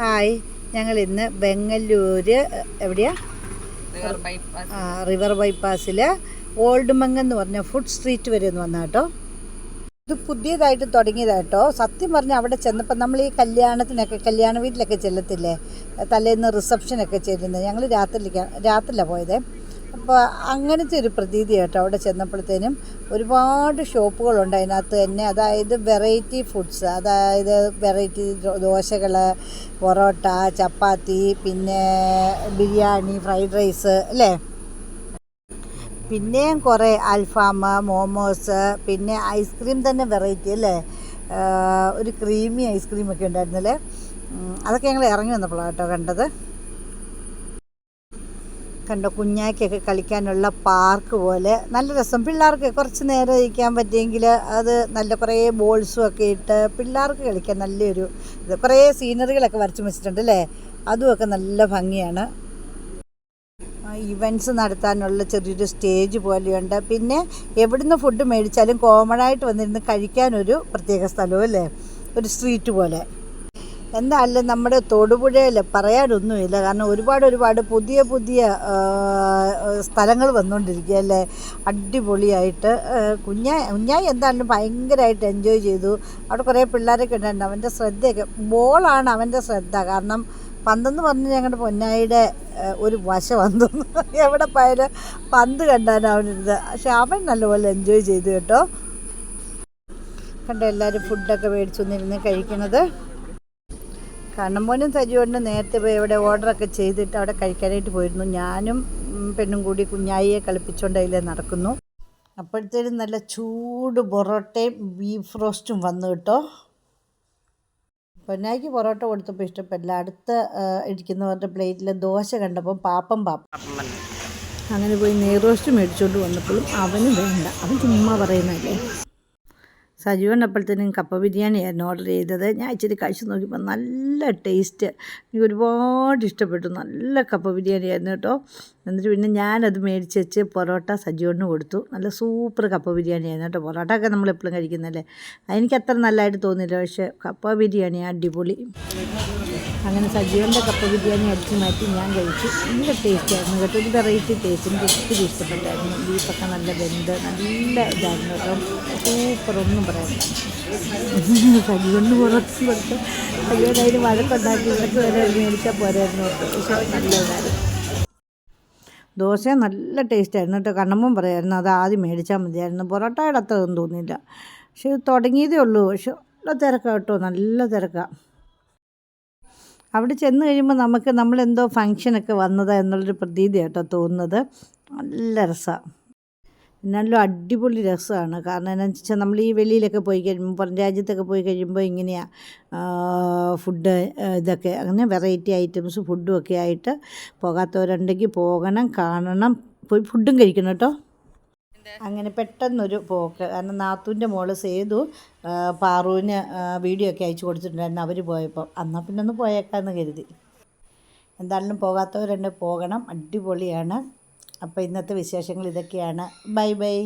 Hi. ഞങ്ങൾ ഇന്ന് ബംഗല്ലൂര് എവിടെയാ? റിവർ ബൈപ്പാസിൽ ഓൾഡ് മങ് എന്ന് പറഞ്ഞ ഫുഡ് സ്ട്രീറ്റ് വരെ ഒന്ന് വന്ന കേട്ടോ ഇത് പുതിയതായിട്ട് തുടങ്ങിയതാട്ടോ. സത്യം പറഞ്ഞാൽ അവിടെ ചെന്നപ്പോൾ നമ്മൾ ഈ കല്യാണത്തിനൊക്കെ കല്യാണ വീട്ടിലൊക്കെ ചെല്ലത്തില്ലേ? തലേന്ന് റിസപ്ഷനൊക്കെ ചെല്ലുന്നത്. ഞങ്ങൾ രാത്രിയിലേക്കാണ് രാത്രിയിലാണ് പോയത്. അപ്പോൾ അങ്ങനത്തെ ഒരു പ്രതീതി കേട്ടോ അവിടെ ചെന്നപ്പോഴത്തേനും. ഒരുപാട് ഷോപ്പുകളുണ്ട് അതിനകത്ത് തന്നെ. അതായത് വെറൈറ്റി ഫുഡ്സ് അതായത് വെറൈറ്റി ദോശകൾ പൊറോട്ട ചപ്പാത്തി പിന്നെ ബിരിയാണി ഫ്രൈഡ് റൈസ് അല്ലേ? പിന്നെയും കുറേ അൽഫാം മോമോസ് പിന്നെ ഐസ്ക്രീം തന്നെ വെറൈറ്റി അല്ലേ? ഒരു ക്രീമി ഐസ്ക്രീമൊക്കെ ഉണ്ടായിരുന്നല്ലേ? അതൊക്കെ ഞങ്ങൾ ഇറങ്ങി വന്നപ്പോഴാണ് കേട്ടോ കണ്ടത്. കണ്ടോ കുഞ്ഞാക്കൊക്കെ കളിക്കാനുള്ള പാർക്ക് പോലെ. നല്ല രസം. പിള്ളേർക്ക് കുറച്ച് നേരം ഇരിക്കാൻ പറ്റിയെങ്കിൽ അത് നല്ല കുറേ ബോൾസും ഒക്കെ ഇട്ട് പിള്ളേർക്ക് കളിക്കാൻ നല്ലൊരു ഇത്. കുറേ സീനറികളൊക്കെ വരച്ച് വെച്ചിട്ടുണ്ട് അല്ലേ? അതുമൊക്കെ നല്ല ഭംഗിയാണ്. ഇവന്റ്സ് നടത്താനുള്ള ചെറിയൊരു സ്റ്റേജ് പോലെയുണ്ട്. പിന്നെ എവിടുന്ന് ഫുഡ് മേടിച്ചാലും കോമൺ ആയിട്ട് വന്നിരുന്ന് കഴിക്കാനൊരു പ്രത്യേക സ്ഥലവും അല്ലേ? ഒരു സ്ട്രീറ്റ് പോലെ. എന്തായാലും നമ്മുടെ തൊടുപുഴയിൽ പറയാനൊന്നുമില്ല. കാരണം ഒരുപാട് ഒരുപാട് പുതിയ പുതിയ സ്ഥലങ്ങൾ വന്നുകൊണ്ടിരിക്കുക അല്ലേ? അടിപൊളിയായിട്ട് കുഞ്ഞായി കുഞ്ഞായി എന്തായാലും ഭയങ്കരമായിട്ട് എൻജോയ് ചെയ്തു. അവിടെ കുറേ പിള്ളേരൊക്കെ ഉണ്ടായിരുന്നു. അവന്റെ ശ്രദ്ധയൊക്കെ ബോളാണ് അവന്റെ ശ്രദ്ധ. കാരണം പന്തെന്ന് പറഞ്ഞ് ഞങ്ങളുടെ പൊന്നായിയുടെ ഒരു വശം എവിടെ പോയാലും പന്ത് കണ്ടാണ് അവനിരുന്നത് പക്ഷെ അവൻ നല്ലപോലെ എൻജോയ് ചെയ്തു കേട്ടോ. കണ്ടോ എല്ലാവരും ഫുഡൊക്കെ മേടിച്ചു വന്നിരുന്ന് കഴിക്കണത്? കണ്ണമ്പോനും സജീവനും നേരത്തെ പോയി ഇവിടെ ഓർഡറൊക്കെ ചെയ്തിട്ട് അവിടെ കഴിക്കാനായിട്ട് പോയിരുന്നു. ഞാനും പെണ്ണും കൂടി കുഞ്ഞായിയെ കളിപ്പിച്ചുകൊണ്ട് അതിലെ നടക്കുന്നു. അപ്പോഴത്തേനും നല്ല ചൂട് പൊറോട്ടയും ബീഫ് റോസ്റ്റും വന്നു കേട്ടോ. പൊന്നായിക്ക് പൊറോട്ട കൊടുത്തപ്പോൾ ഇഷ്ടപ്പെടില്ല. അടുത്ത ഇരിക്കുന്നവരുടെ പ്ലേറ്റിൽ ദോശ കണ്ടപ്പോൾ പാപ്പം പാപ്പം അങ്ങനെ പോയി നെയ്റോസ്റ്റ് മേടിച്ചുകൊണ്ട് വന്നപ്പോഴും അവന് വേണ്ട. അവൻ ചുമ്മാ പറയുന്നതല്ലേ? സജീവൻ അപ്പോഴത്തേനും കപ്പ ബിരിയാണിയായിരുന്നു ഓർഡർ ചെയ്തത്. ഞാൻ ഇച്ചിരി കഴിച്ചു നോക്കിയപ്പോൾ നല്ല ടേസ്റ്റ് എനിക്ക് ഒരുപാട് ഇഷ്ടപ്പെട്ടു. നല്ല കപ്പ ബിരിയാണിയായിരുന്നു കേട്ടോ. എന്നിട്ട് പിന്നെ ഞാനത് മേടിച്ച് വെച്ച് പൊറോട്ട സജീവന് കൊടുത്തു. നല്ല സൂപ്പർ കപ്പ ബിരിയാണിയായിരുന്നു കേട്ടോ. പൊറോട്ട ഒക്കെ നമ്മൾ എപ്പോഴും കഴിക്കുന്നല്ലേ? എനിക്ക് അത്ര നല്ലതായിട്ട് തോന്നിയില്ല. പക്ഷേ കപ്പ ബിരിയാണി അടിപൊളി. അങ്ങനെ സജീവന്റെ കപ്പ ബിരിയാണി അടിച്ച് മാറ്റി ഞാൻ കഴിച്ചു. നല്ല ടേസ്റ്റ് ആയിരുന്നു കേട്ടോ. ഒരു വെറൈറ്റി ടേസ്റ്റ് എനിക്ക് ഒത്തിരി ഇഷ്ടപ്പെട്ടായിരുന്നു. ബീഫൊക്കെ നല്ല വെന്ത് നല്ല ഇതായിരുന്നു കേട്ടോ. സൂപ്പർ ഒന്നും പറയാനില്ല. സജീവന് പുറത്ത് കൊടുത്ത്. സജീവൻ അതിന് വഴക്കുണ്ടാക്കി ഇവിടേക്ക് വരെ മേടിച്ചാൽ പോരായിരുന്നു കേട്ടോ. നല്ല ഇതായിരുന്നു. ദോശ നല്ല ടേസ്റ്റ് ആയിരുന്നു കേട്ടോ. കണ്ണമ്പം പറയായിരുന്നു അത് ആദ്യം മേടിച്ചാൽ മതിയായിരുന്നു. പൊറോട്ടയുടെ അത്ര ഒന്നും തോന്നിയില്ല. പക്ഷേ തുടങ്ങിയതേ ഉള്ളൂ. പക്ഷെ നല്ല തിരക്കാണ് കേട്ടോ. നല്ല തിരക്കാണ് അവിടെ ചെന്ന് കഴിയുമ്പോൾ നമുക്ക് നമ്മളെന്തോ ഫങ്ഷനൊക്കെ വന്നതാ എന്നുള്ളൊരു പ്രതീതി തോന്നുന്നത്. നല്ല രസമാണ് നല്ല അടിപൊളി രസമാണ് കാരണം എന്താണെന്ന് വെച്ചാൽ നമ്മൾ ഈ വെളിയിലൊക്കെ പോയി കഴിയുമ്പോൾ പുറം രാജ്യത്തൊക്കെ പോയി കഴിയുമ്പോൾ ഇങ്ങനെയാണ് ഫുഡ് ഇതൊക്കെ അങ്ങനെ വെറൈറ്റി ഐറ്റംസ് ഫുഡും ഒക്കെ ആയിട്ട് പോകാത്തവരുണ്ടെങ്കിൽ പോകണം കാണണം പോയി ഫുഡും കഴിക്കണം കേട്ടോ. അങ്ങനെ പെട്ടെന്നൊരു പോക്ക്. കാരണം നാത്തൂന്റെ മോൾ സേതു പാറുവിന് വീഡിയോ ഒക്കെ അയച്ചു കൊടുത്തിട്ടുണ്ടായിരുന്നു. അവർ പോയപ്പോൾ എന്നാൽ പിന്നെ ഒന്ന് പോയേക്കാന്ന് കരുതി. എന്തായാലും പോകാത്തവരുണ്ട് പോകണം. അടിപൊളിയാണ്. അപ്പോൾ ഇന്നത്തെ വിശേഷങ്ങൾ ഇതൊക്കെയാണ്. Bye bye.